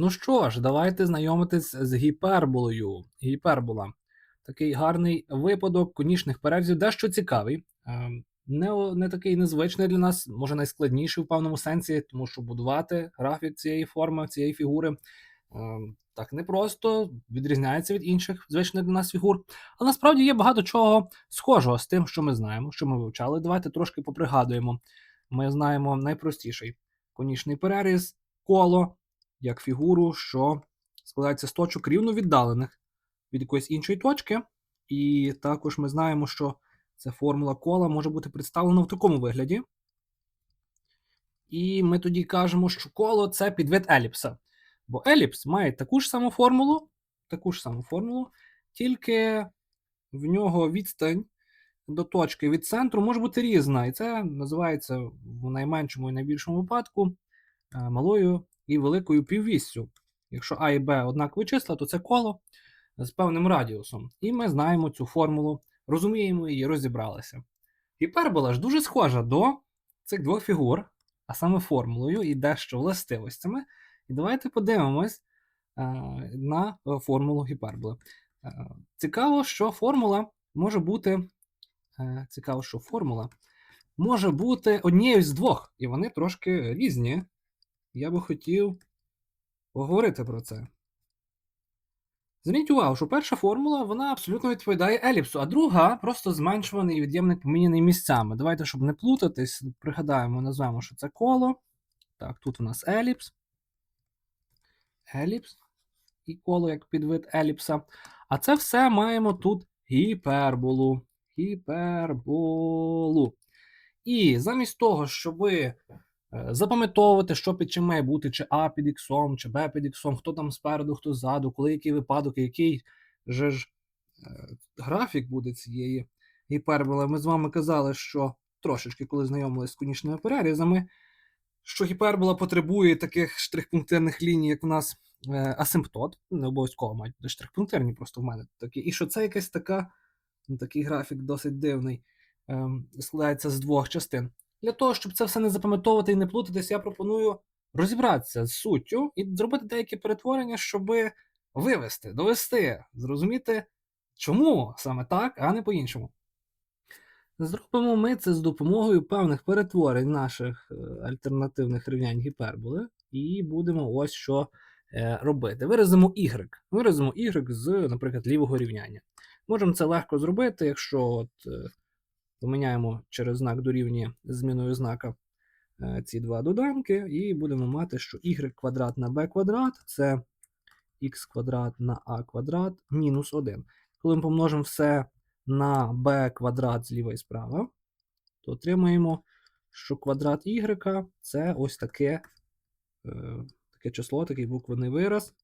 Ну що ж, давайте знайомитись з гіперболою. Гіпербола. Такий гарний випадок конічних перерізів, дещо цікавий. Ем, Не, не такий незвичний для нас, може найскладніший в певному сенсі, тому що будувати графік цієї форми, цієї фігури ем, так непросто, відрізняється від інших звичних для нас фігур. Але насправді є багато чого схожого з тим, що ми знаємо, що ми вивчали. Давайте трошки попригадуємо. Ми знаємо найпростіший конічний переріз, коло, як фігуру, що складається з точок рівно віддалених від якоїсь іншої точки. І також ми знаємо, що ця формула кола може бути представлена в такому вигляді. І ми тоді кажемо, що коло це підвид еліпса. Бо еліпс має таку ж саму формулу, таку ж саму формулу, тільки в нього відстань до точки від центру може бути різна. І це називається в найменшому і найбільшому випадку е, малою і великою піввіссю. Якщо А і Б однакові числа, то це коло з певним радіусом. І ми знаємо цю формулу, розуміємо її, розібралися. Гіпербола ж дуже схожа до цих двох фігур, а саме формулою і дещо властивостями. І давайте подивимось е, на формулу гіперболи. Е, Цікаво, що формула може бути. е, Цікаво, що формула може бути однією з двох, і вони трошки різні. Я би хотів поговорити про це. Зверніть увагу, що перша формула вона абсолютно відповідає еліпсу, а друга просто зменшуваний від'ємник поміняний місцями. Давайте, щоб не плутатись, пригадаємо, назвемо, що це коло. Так, тут у нас еліпс. Еліпс. І коло як підвид еліпса. А це все маємо тут гіперболу. Гіперболу. І замість того, щоби запам'ятовувати, що під чим має бути, чи А під іксом, чи Б під іксом, хто там спереду, хто ззаду, коли який випадок, який же ж е, графік буде цієї гіперболи. Ми з вами казали, що трошечки, коли знайомилися з конічними перерізами, що гіпербола потребує таких штрихпунктирних ліній, як у нас е, асимптот. Не обов'язково мають бути штрихпунктирні, просто в мене такі. І що це якась така, ну, такий графік досить дивний, ем, складається з двох частин. Для того, щоб це все не запам'ятовувати і не плутатись, я пропоную розібратися з суттю і зробити деякі перетворення, щоб вивести, довести, зрозуміти, чому саме так, а не по-іншому. Зробимо ми це з допомогою певних перетворень наших е, альтернативних рівнянь гіперболи, і будемо ось що е, робити. Виразимо y. Виразимо y з, наприклад, лівого рівняння. Можемо це легко зробити, якщо от, е, поміняємо через знак дорівнює зміною знака е, ці два доданки, і будемо мати, що y квадрат на b квадрат це x квадрат на a квадрат мінус 1. Коли ми помножимо все на b квадрат зліва і справа, то отримаємо, що квадрат y це ось таке, е, таке число, такий буквений вираз.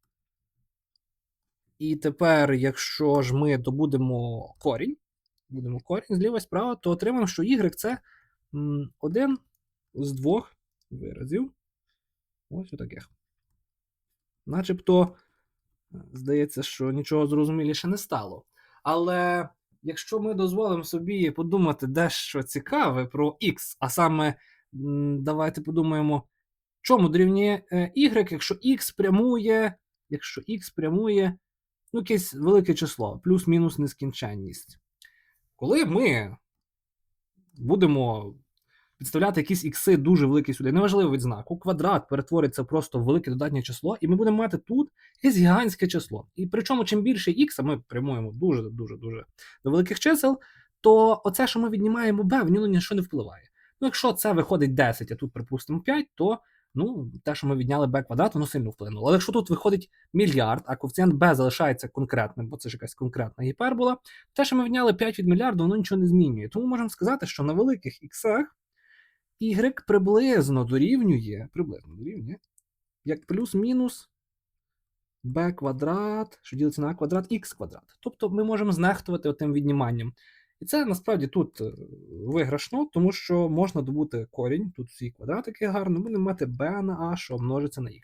І тепер, якщо ж ми добудемо корінь, будемо корінь зліва справа, то отримаємо, що y це один з двох виразів. Ось отаких. Начебто, е, здається, що нічого зрозуміліше не стало. Але якщо ми дозволимо собі подумати дещо цікаве про x, а саме давайте подумаємо, чому дорівнює е, y, якщо x прямує, якщо x прямує ну, якесь велике число, плюс-мінус нескінченність. Коли ми будемо підставляти якісь ікси дуже великі сюди, неважливо від знаку, квадрат перетвориться просто в велике додатнє число, і ми будемо мати тут якесь гігантське число. І причому, чим більше х, а ми прямуємо дуже-дуже дуже до великих чисел, то оце, що ми віднімаємо b, в нього нічого не впливає. Ну, якщо це виходить 10, а тут, припустимо, 5, то ну, те, що ми відняли b квадрат, воно сильно вплинуло. Але якщо тут виходить мільярд, а коефіцієнт b залишається конкретним, бо це ж якась конкретна гіпербола, те, що ми відняли 5 від мільярду, воно нічого не змінює. Тому можемо сказати, що на великих іксах y приблизно дорівнює, приблизно дорівнює, як плюс-мінус b квадрат, що ділиться на a квадрат, x квадрат. Тобто ми можемо знехтувати отим відніманням. І це насправді тут е, виграшно, тому що можна добути корінь, тут всі квадратики гарно, будемо мати b на a, що множиться на x.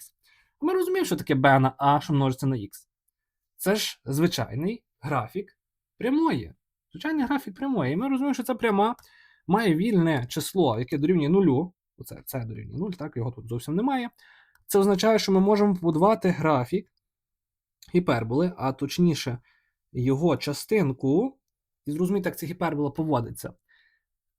Ми розуміємо, що таке b на a, що множиться на x. Це ж звичайний графік прямої. Звичайний графік прямої. І ми розуміємо, що ця пряма має вільне число, яке дорівнює нулю. Оце це дорівнює 0, так, його тут зовсім немає. Це означає, що ми можемо побудувати графік гіперболи, а точніше, його частинку, і зрозуміти, як ця гіпербола поводиться.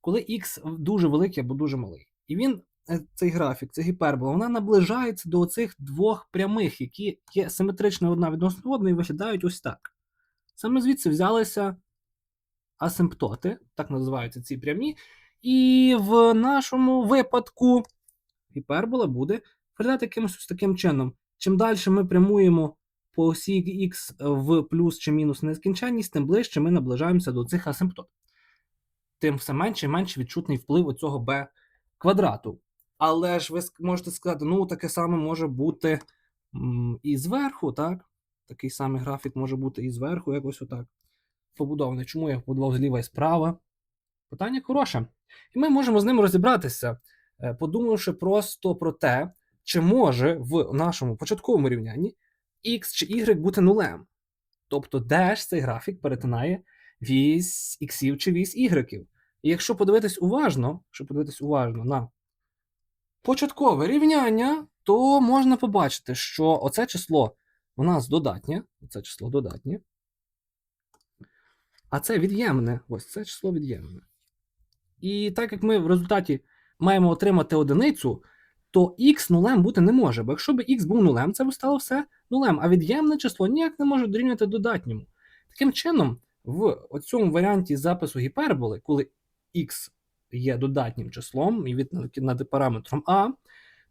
Коли х дуже великий або дуже малий. І він, е, цей графік, ця гіпербола, вона наближається до цих двох прямих, які є симетрично одна відносно одної і виглядають ось так. Саме звідси взялися асимптоти, так називаються ці прямі. І в нашому випадку гіпербола буде виглядати якимось таким чином. Чим далі ми прямуємо по осі х в плюс чи мінус нескінченність, тим ближче ми наближаємося до цих асимптот. Тим все менше і менше відчутний вплив у цього b квадрату. Але ж ви можете сказати, ну таке саме може бути і зверху, так? Такий самий графік може бути і зверху, якось отак. Побудований. Чому я побудував зліва і справа? Питання хороше. І ми можемо з ним розібратися, е, подумавши просто про те, чи може в нашому початковому рівнянні x чи y бути нулем. Тобто, де ж цей графік перетинає вісь іксів чи вісь ігреків. І якщо подивитись уважно, якщо подивитись уважно на початкове рівняння, то можна побачити, що оце число у нас додатнє, оце число додатнє, а це від'ємне. Ось це число від'ємне. І так як ми в результаті маємо отримати одиницю, то х нулем бути не може. Бо якщо б х був нулем, це б стало все нулем, а від'ємне число ніяк не може дорівнювати додатньому. Таким чином, в цьому варіанті запису гіперболи, коли х є додатнім числом і від над параметром а,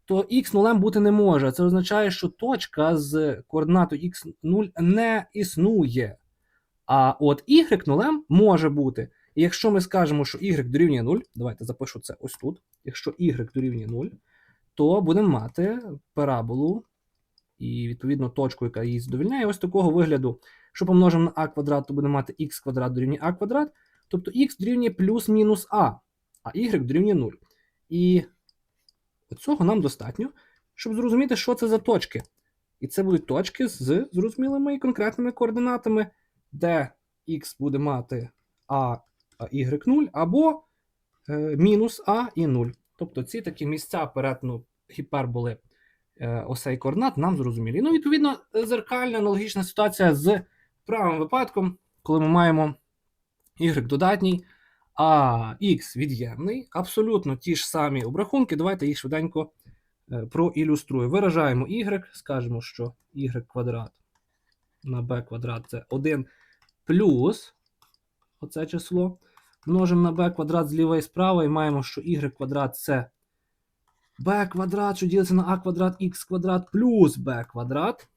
то х нулем бути не може. Це означає, що точка з координатою х0 не існує. А от y нулем може бути. І якщо ми скажемо, що y дорівнює 0, давайте запишу це ось тут. Якщо y дорівнює 0, то будемо мати параболу і, відповідно, точку, яка її задовільняє, ось такого вигляду. Що помножимо на а квадрат, то будемо мати х квадрат дорівнює а квадрат. Тобто х дорівнює плюс-мінус а, а y дорівнює 0. І цього нам достатньо, щоб зрозуміти, що це за точки. І це будуть точки з зрозумілими і конкретними координатами, де х буде мати а, а y 0, або е, мінус а і 0. Тобто ці такі місця перетину гіперболи е, осей координат нам зрозумілі. Ну, відповідно, зеркальна аналогічна ситуація з правим випадком, коли ми маємо y додатній, а x від'ємний. Абсолютно ті ж самі обрахунки. Давайте їх швиденько е, проілюструю. Виражаємо y, скажемо, що y квадрат на b квадрат це 1 плюс оце число. Множимо на b квадрат зліва і справа, і маємо, що y квадрат це b квадрат, що ділиться на a квадрат, x квадрат плюс b квадрат.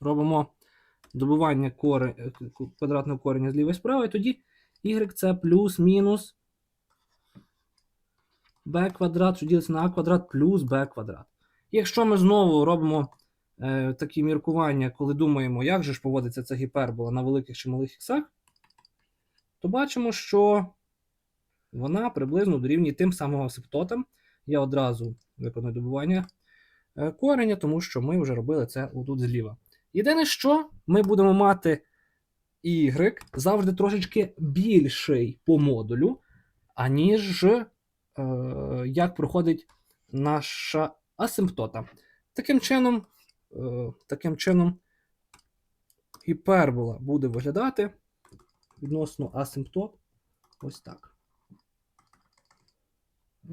Робимо добування коре... е, квадратного кореня зліва і справа, і тоді y це плюс-мінус b квадрат, що ділиться на a квадрат плюс b квадрат. Якщо ми знову робимо е, такі міркування, коли думаємо, як же ж поводиться ця гіпербола на великих чи малих іксах, то бачимо, що вона приблизно дорівнює тим самим асиптотам. Я одразу виконую добування е, кореня, тому що ми вже робили це отут зліва. Єдине, що ми будемо мати y завжди трошечки більший по модулю, аніж е, як проходить наша асимптота. Таким чином, е, таким чином, гіпербола буде виглядати відносно асимптот ось так.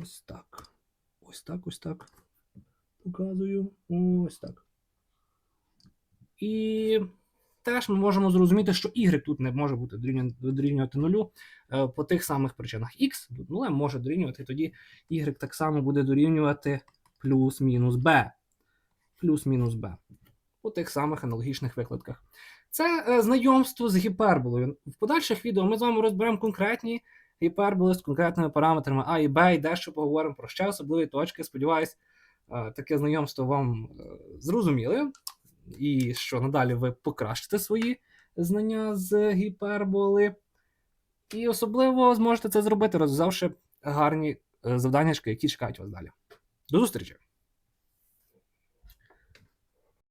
Ось так. Ось так, ось так. Показую. Ось так. І теж ми можемо зрозуміти, що y тут не може бути дорівнювати, нулю е, по тих самих причинах. X тут нулем може дорівнювати, тоді y так само буде дорівнювати плюс-мінус b. Плюс-мінус b. По тих самих аналогічних викладках. Це е, знайомство з гіперболою. В подальших відео ми з вами розберемо конкретні гіперболи з конкретними параметрами А і Б, і дещо поговоримо про ще особливі точки. Сподіваюсь, е, таке знайомство вам е, зрозуміли, і що надалі ви покращите свої знання з гіперболи. І особливо зможете це зробити, розв'язавши гарні завданнячки, які чекають вас далі. До зустрічі!